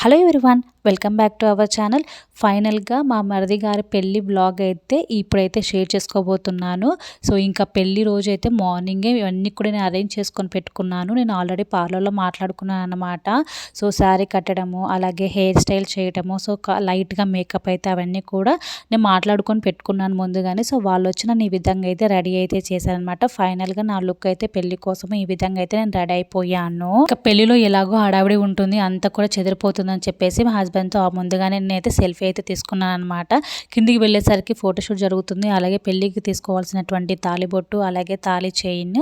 Hello everyone welcome back to our channel. ఫైనల్గా మా మరిది గారి పెళ్ళి బ్లాగ్ అయితే ఇప్పుడైతే షేర్ చేసుకోబోతున్నాను. సో ఇంకా పెళ్ళి రోజు అయితే మార్నింగే ఇవన్నీ కూడా నేను అరేంజ్ చేసుకొని పెట్టుకున్నాను. నేను ఆల్రెడీ పార్లర్లో మాట్లాడుకున్నాను అనమాట సో శారీ కట్టడము అలాగే హెయిర్ స్టైల్ చేయడము సో లైట్గా మేకప్ అయితే అవన్నీ కూడా నేను మాట్లాడుకొని పెట్టుకున్నాను ముందుగానే. సో వాళ్ళు వచ్చి నన్ను ఈ విధంగా అయితే రెడీ అయితే చేశారనమాట ఫైనల్గా నా లుక్ అయితే పెళ్ళి కోసం ఈ విధంగా అయితే నేను రెడీ అయిపోయాను. ఇంకా పెళ్ళిలో ఎలాగో హడావిడి ఉంటుంది. అంతా కూడా చెదిరిపోతుంది. అవుతుందని చెప్పేసి మా హస్బెండ్తో ముందుగానే నేనైతే సెల్ఫీ అయితే తీసుకున్నాను అనమాట కిందికి వెళ్ళేసరికి ఫోటోషూట్ జరుగుతుంది. అలాగే పెళ్ళికి తీసుకోవాల్సినటువంటి తాలిబొట్టు అలాగే తాలి చైన్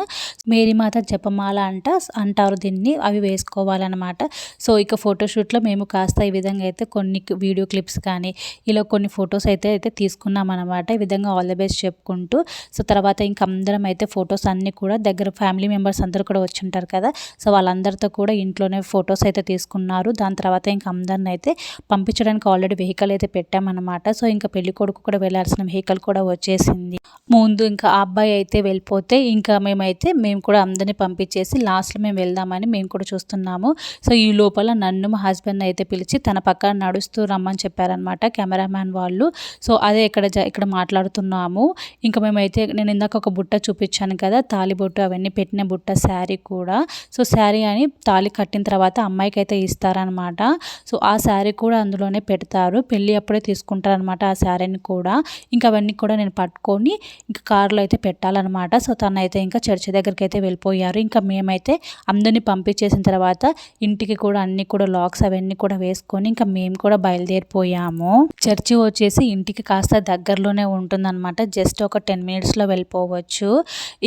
మేరీమాత జపమాల అంట అంటారు దీన్ని. అవి వేసుకోవాలన్నమాట. సో ఇక ఫోటోషూట్లో మేము కాస్త ఈ విధంగా అయితే కొన్ని వీడియో క్లిప్స్ కానీ ఇలా కొన్ని ఫొటోస్ అయితే అయితే తీసుకున్నాం అనమాట ఈ విధంగా ఆల్ ద బెస్ట్ చెప్పుకుంటూ. సో తర్వాత ఇంక అందరం అయితే ఫొటోస్ అన్నీ కూడా దగ్గర ఫ్యామిలీ మెంబర్స్ అందరూ కూడా వచ్చి ఉంటారు కదా. సో వాళ్ళందరితో కూడా ఇంట్లోనే ఫొటోస్ అయితే తీసుకున్నారు. దాని తర్వాత ఇంకా అందరిని అయితే పంపించడానికి ఆల్రెడీ వెహికల్ అయితే పెట్టామన్నమాట. సో ఇంకా పెళ్ళి కొడుకు కూడా వెళ్ళాల్సిన వెహికల్ కూడా వచ్చేసింది. ముందు ఇంకా ఆ అబ్బాయి అయితే వెళ్ళిపోతే ఇంకా మేమైతే మేము కూడా అందరినీ పంపించేసి లాస్ట్లో మేము వెళ్దామని మేము కూడా చూస్తున్నాము. సో ఈ లోపల నన్ను మా హస్బెండ్ అయితే పిలిచి తన పక్కన నడుస్తూ రమ్మని చెప్పారనమాట కెమెరామ్యాన్ వాళ్ళు. సో అదే ఇక్కడ ఇక్కడ మాట్లాడుతున్నాము. ఇంకా మేమైతే నేను ఇందాక ఒక బుట్ట చూపించాను కదా తాలి బుట్ట అవన్నీ పెట్టిన బుట్ట శారీ కూడా. సో శారీ అని తాలి కట్టిన తర్వాత అమ్మాయికి అయితే ఇస్తారనమాట సో ఆ శారీ కూడా అందులోనే పెడతారు. పెళ్ళి అప్పుడే తీసుకుంటారనమాట ఆ శారీని కూడా. ఇంకా అవన్నీ కూడా నేను పట్టుకొని ఇంకా కారులో అయితే పెట్టాలన్నమాట. సో తనైతే ఇంకా చర్చి దగ్గరికి అయితే వెళ్ళిపోయారు. ఇంకా మేమైతే అందరినీ పంపించేసిన తర్వాత ఇంటికి కూడా అన్ని కూడా లాక్స్ అవన్నీ కూడా వేసుకొని ఇంకా మేము కూడా బయలుదేరిపోయాము. చర్చి వచ్చేసి ఇంటికి కాస్త దగ్గరలోనే ఉంటుందన్నమాట. జస్ట్ ఒక టెన్ మినిట్స్లో వెళ్ళిపోవచ్చు.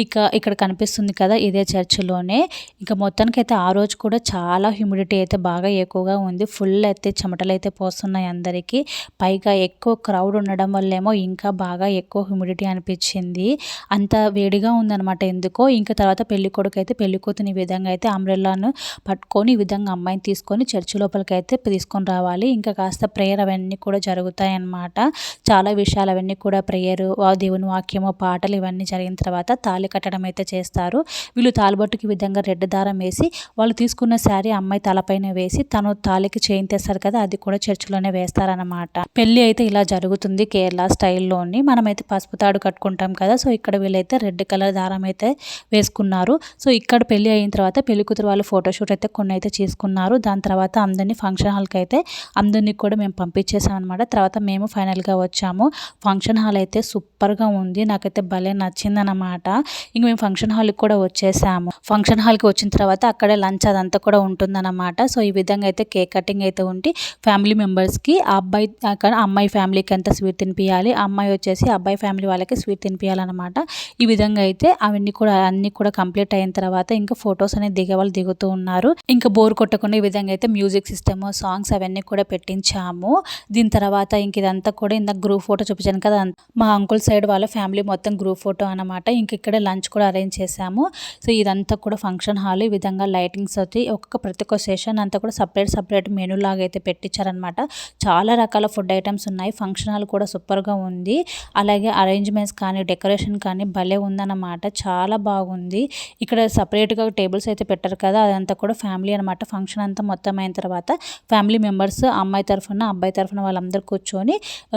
ఇక ఇక్కడ కనిపిస్తుంది కదా ఇదే చర్చిలోనే. ఇంకా మొత్తానికి అయితే ఆ రోజు కూడా చాలా హ్యూమిడిటీ అయితే బాగా ఎక్కువగా ఉంది. ఫుల్ అయితే చెమటలు అయితే పోస్తున్నాయి అందరికీ. పైగా ఎక్కువ క్రౌడ్ ఉండడం వల్లేమో ఇంకా బాగా ఎక్కువ హ్యూమిడిటీ అనిపించింది. అంత వేడిగా ఉందనమాట ఎందుకో. ఇంకా తర్వాత పెళ్ళి కొడుకు అయితే పెళ్ళి కూతుని ఈ విధంగా అయితే అంబ్రెల్లాను పట్టుకొని ఈ విధంగా అమ్మాయిని తీసుకొని చర్చి లోపలికి అయితే తీసుకొని రావాలి. ఇంకా కాస్త ప్రేయర్ అవన్నీ కూడా జరుగుతాయి అన్నమాట చాలా విషయాలు అవన్నీ కూడా ప్రేయర్ దేవుని వాక్యము పాటలు ఇవన్నీ జరిగిన తర్వాత తాళి కట్టడం అయితే చేస్తారు. వీళ్ళు తాలిబొట్టుకి విధంగా రెడ్ దారం వేసి వాళ్ళు తీసుకున్న శారీ అమ్మాయి తలపైన వేసి తను తాలికి చైన్ తెస్తారు కదా అది కూడా చర్చిలోనే వేస్తారనమాట పెళ్ళి అయితే ఇలా జరుగుతుంది కేరళ స్టైల్లోని. మనమైతే పసుపు తాడు కట్టుకుంటాం కదా సో ఇక్కడ వీళ్ళైతే రెడ్ కలర్ దారం అయితే వేసుకున్నారు. సో ఇక్కడ పెళ్ళి అయిన తర్వాత పెళ్ళి కూతురు వాళ్ళు ఫోటోషూట్ అయితే కొన్ని అయితే చేసుకున్నారు. దాని తర్వాత అందరినీ ఫంక్షన్ హాల్కి అయితే అందరినీ కూడా మేము పంపించేసాం అనమాట తర్వాత మేము ఫైనల్గా వచ్చాము. ఫంక్షన్ హాల్ అయితే సూపర్గా ఉంది నాకైతే భలే నచ్చిందనమాట ఇంక మేము ఫంక్షన్ హాల్కి కూడా వచ్చేసాము. ఫంక్షన్ హాల్కి వచ్చిన తర్వాత అక్కడే లంచ్ అదంతా కూడా ఉంటుందన్నమాట. సో ఈ విధంగా అయితే కేక్ కట్ స్టార్టింగ్ అయితే ఉంటే ఫ్యామిలీ మెంబర్స్కి ఆ అబ్బాయి అక్కడ అమ్మాయి ఫ్యామిలీకి అంతా స్వీట్ తినిపించాలి అమ్మాయి వచ్చేసి అబ్బాయి ఫ్యామిలీ వాళ్ళకి స్వీట్ తినిపించాలన్నమాట ఈ విధంగా అయితే అవన్నీ కూడా అన్నీ కూడా కంప్లీట్ అయిన తర్వాత ఇంకా ఫొటోస్ అనేది దిగే వాళ్ళు దిగుతూ ఉన్నారు. ఇంకా బోర్ కొట్టకుండా ఈ విధంగా అయితే మ్యూజిక్ సిస్టమ్ సాంగ్స్ అవన్నీ కూడా పెట్టించాము. దీని తర్వాత ఇంక ఇదంతా కూడా ఇందాక గ్రూప్ ఫోటో చూపించాను కదా మా అంకుల్ సైడ్ వాళ్ళ ఫ్యామిలీ మొత్తం గ్రూప్ ఫోటో అనమాట ఇంక ఇక్కడ లంచ్ కూడా అరేంజ్ చేశాము. సో ఇదంతా కూడా ఫంక్షన్ హాల్ ఈ విధంగా లైటింగ్స్ వచ్చి ఒక్కొక్క ప్రతి ఒక్క సెషన్ అంతా కూడా సపరేట్ సపరేట్ మెనూ లాగా అయితే పెట్టించారనమాట చాలా రకాల ఫుడ్ ఐటమ్స్ ఉన్నాయి. ఫంక్షన్ హాల్ కూడా సూపర్గా ఉంది. అలాగే అరేంజ్మెంట్స్ కానీ డెకరేషన్ కానీ భలే ఉందన్నమాట. చాలా బాగుంది. ఇక్కడ సపరేట్గా టేబుల్స్ అయితే పెట్టారు కదా అదంతా కూడా ఫ్యామిలీ అనమాట ఫంక్షన్ అంతా మొత్తం అయిన తర్వాత ఫ్యామిలీ మెంబర్స్ అమ్మాయి తరఫున అబ్బాయి తరఫున వాళ్ళందరూ కూర్చొని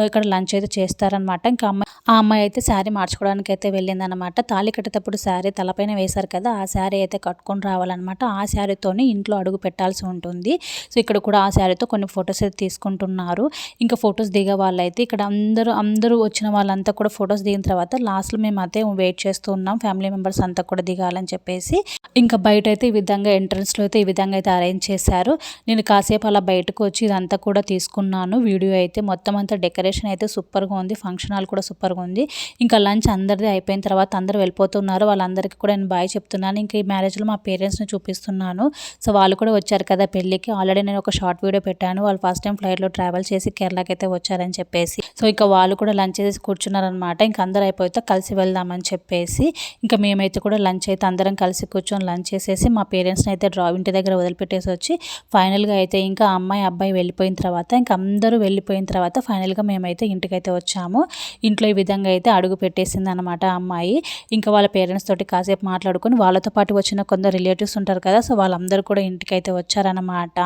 ఇక్కడ లంచ్ అయితే చేస్తారనమాట ఇంకా అమ్మాయి ఆ అమ్మాయి అయితే శారీ మార్చుకోవడానికి అయితే వెళ్ళిందనమాట తాళి కట్టేటప్పుడు శారీ తలపైన వేశారు కదా ఆ శారీ అయితే కట్టుకొని రావాలన్నమాట. ఆ శారీతోనే ఇంట్లో అడుగు పెట్టాల్సి ఉంటుంది. సో ఇక్కడ కూడా ఆ శారీతో కొన్ని ఫొటోస్ అయితే తీసుకుంటున్నారు. ఇంకా ఫొటోస్ దిగే వాళ్ళైతే ఇక్కడ అందరూ అందరూ వచ్చిన వాళ్ళంతా కూడా ఫొటోస్ దిగిన తర్వాత లాస్ట్లో మేము అయితే వెయిట్ చేస్తూ ఉన్నాం. ఫ్యామిలీ మెంబర్స్ అంతా కూడా దిగాలని చెప్పేసి. ఇంకా బయట అయితే ఈ విధంగా ఎంట్రన్స్లో అయితే ఈ విధంగా అయితే అరేంజ్ చేశారు. నేను కాసేపు అలా బయటకు వచ్చి ఇదంతా కూడా తీసుకున్నాను. వీడియో అయితే మొత్తం అంతా డెకరేషన్ అయితే సూపర్గా ఉంది. ఫంక్షన్ హాల్ కూడా సూపర్ సూపర్గా ఉంది. ఇంకా లంచ్ అందరిది అయిపోయిన తర్వాత అందరూ వెళ్ళిపోతున్నారు. వాళ్ళందరికీ కూడా నేను బాయ్ చెప్తున్నాను. ఇంకా ఈ మ్యారేజ్లో మా పేరెంట్స్ని చూపిస్తున్నాను. సో వాళ్ళు కూడా వచ్చారు కదా పెళ్ళికి. ఆల్రెడీ నేను ఒక షార్ట్ వీడియో పెట్టాను. వాళ్ళు ఫస్ట్ టైం ఫ్లైట్లో ట్రావెల్ చేసి కేరళకి అయితే వచ్చారని చెప్పేసి. సో ఇక వాళ్ళు కూడా లంచ్ చేసి కూర్చున్నారనమాట ఇంకా అందరూ అయిపోతే కలిసి వెళ్దామని చెప్పేసి ఇంకా మేమైతే కూడా లంచ్ అయితే అందరం కలిసి కూర్చొని లంచ్ చేసేసి మా పేరెంట్స్ని అయితే డ్రా ఇంటి దగ్గర వదిలిపెట్టేసి వచ్చి ఫైనల్గా అయితే ఇంకా అమ్మాయి అబ్బాయి వెళ్ళిపోయిన తర్వాత ఇంకా అందరూ వెళ్ళిపోయిన తర్వాత ఫైనల్గా మేమైతే ఇంటికైతే వచ్చాము. ఇంట్లో ఈ విధంగా అయితే అడుగు పెట్టేసింది అనమాట అమ్మాయి. ఇంకా వాళ్ళ పేరెంట్స్ తోటి కాసేపు మాట్లాడుకొని వాళ్ళతో పాటు వచ్చిన కొందరు రిలేటివ్స్ ఉంటారు కదా సో వాళ్ళందరూ కూడా ఇంటికైతే వచ్చారనమాట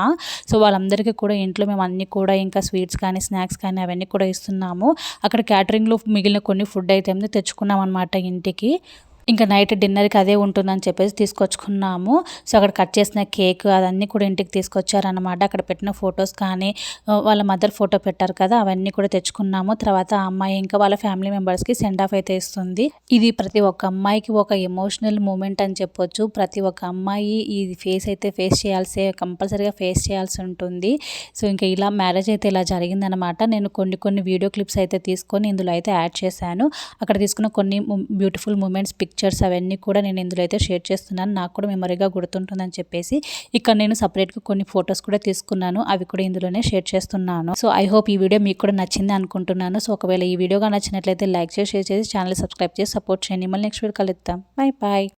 సో వాళ్ళందరికీ కూడా ఇంట్లో మేము అన్నీ కూడా ఇంకా స్వీట్స్ కానీ స్నాక్స్ కానీ అవన్నీ కూడా ఇస్తున్నాం తెచ్చుకున్నాము. అక్కడ క్యాటరింగ్లో మిగిలిన కొన్ని ఫుడ్ అయితే తెచ్చుకున్నాం అనమాట ఇంటికి. ఇంకా నైట్ డిన్నర్కి అదే ఉంటుందని చెప్పేసి తీసుకొచ్చుకున్నాము. సో అక్కడ కట్ చేసిన కేక్ అదన్నీ కూడా ఇంటికి తీసుకొచ్చారనమాట అక్కడ పెట్టిన ఫొటోస్ కానీ వాళ్ళ మదర్ ఫోటో పెట్టారు కదా అవన్నీ కూడా తెచ్చుకున్నాము. తర్వాత ఆ అమ్మాయి ఇంకా వాళ్ళ ఫ్యామిలీ మెంబర్స్కి సెండ్ ఆఫ్ అయితే ఇస్తుంది. ఇది ప్రతి ఒక్క అమ్మాయికి ఒక ఎమోషనల్ మూమెంట్ అని చెప్పొచ్చు. ప్రతి ఒక్క అమ్మాయి ఈ ఫేస్ అయితే ఫేస్ చేయాల్సే కంపల్సరీగా ఫేస్ చేయాల్సి ఉంటుంది. సో ఇంకా ఇలా మ్యారేజ్ అయితే ఇలా జరిగిందనమాట నేను కొన్ని కొన్ని వీడియో క్లిప్స్ అయితే తీసుకొని ఇందులో అయితే యాడ్ చేశాను. అక్కడ తీసుకున్న కొన్ని బ్యూటిఫుల్ మూమెంట్స్ పిక్ పిక్చర్స్ అవన్నీ కూడా నేను ఇందులో అయితే షేర్ చేస్తున్నాను. నాకు కూడా మెమరీగా గుర్తుంటుందని చెప్పేసి ఇక్కడ నేను సపరేట్గా కొన్ని ఫొటోస్ కూడా తీసుకున్నాను. అవి కూడా ఇందులోనే షేర్ చేస్తున్నాను. సో ఐ హోప్ ఈ వీడియో మీకు కూడా నచ్చింది అనుకుంటున్నాను. సో ఒకవేళ ఈ వీడియోగా నచ్చినట్లయితే లైక్ చేసి షేర్ చేసి ఛానల్ సబ్స్క్రైబ్ చేసి సపోర్ట్ చేయండి. మళ్ళీ నెక్స్ట్ వీడియో కలుద్దాం. Bye bye